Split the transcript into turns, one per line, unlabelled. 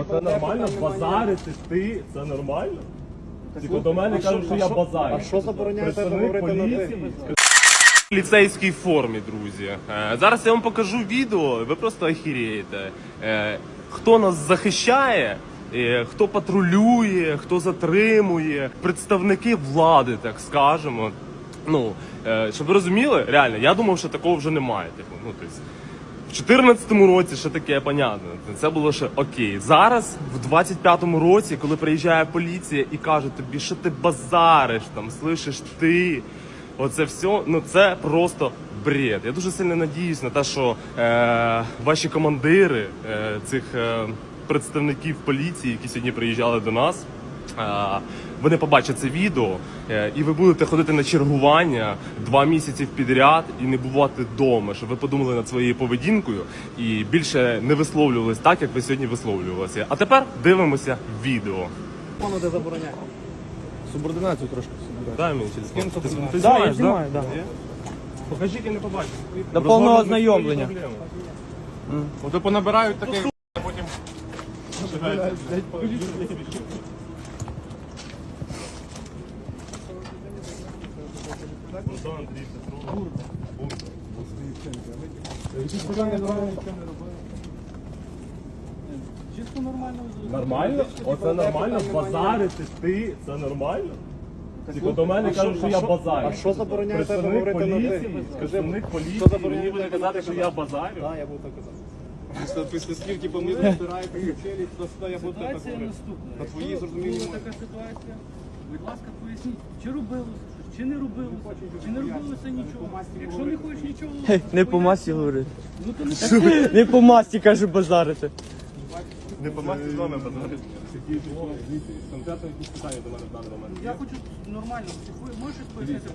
Оце нормально? Базарити ти, це нормально? Типу до мене кажуть, що я базарю.
А що забороняє тебе говорити на.
В ліцейській формі, друзі. Е, Зараз я вам покажу відео, ви просто охерієте. Е, Хто нас захищає, е, хто патрулює, хто затримує, представники влади, так скажемо. Ну, щоб ви розуміли, реально, я думав, що такого вже немає. Типу, ну, тобто, в 14-му році ще таке понятно. Це було ще окей. Зараз, в 25-му році, коли приїжджає поліція і каже тобі, що ти базариш, там, слышиш ти. Оце все, ну це просто бред. Я дуже сильно надіюсь на те, що е, ваші командири е, цих е, представників поліції, які сьогодні приїжджали до нас, вони побачать це відео, е, і ви будете ходити на чергування два місяці підряд і не бувати вдома, щоб ви подумали над своєю поведінкою і більше не висловлювались так, як ви сьогодні висловлювалися. А тепер дивимося відео.
Воно де забороняє.
Субординацію трошки. Дай мені телефон. Ти, ти
Да,
знімаєш,
я знімаю, да.
Покажіть і не побачиш.
До повного ознайомлення.
Ото понабирають таке.
Чисто нормально.
Нормально? Оце нормально? Базарити ти, це нормально? Типу до мене кажуть, що я базарю.
А що забороняє тебе
Представник
говорити на
поліції, представник
що
поліції, мені буде казати, що я базарю.
Так, я буду так казати.
Після, ми розбираєте челюсть, то сюди я буду так
Ситуація
говорити.
наступна.
На твої
Якщо
зрозумілі
була
мови.
така ситуація, будь ласка, поясніть, чи робилося щось, чи не робилося, чи не робилося нічого. Якщо не хочеш нічого,
Не по масі говорити.
Ну то не
Не по масі, кажу, базарити.
Не помасти з вами базарити. Конкретно якісь питання до мене в даний момент.
я хочу нормально. Можеш пояснити,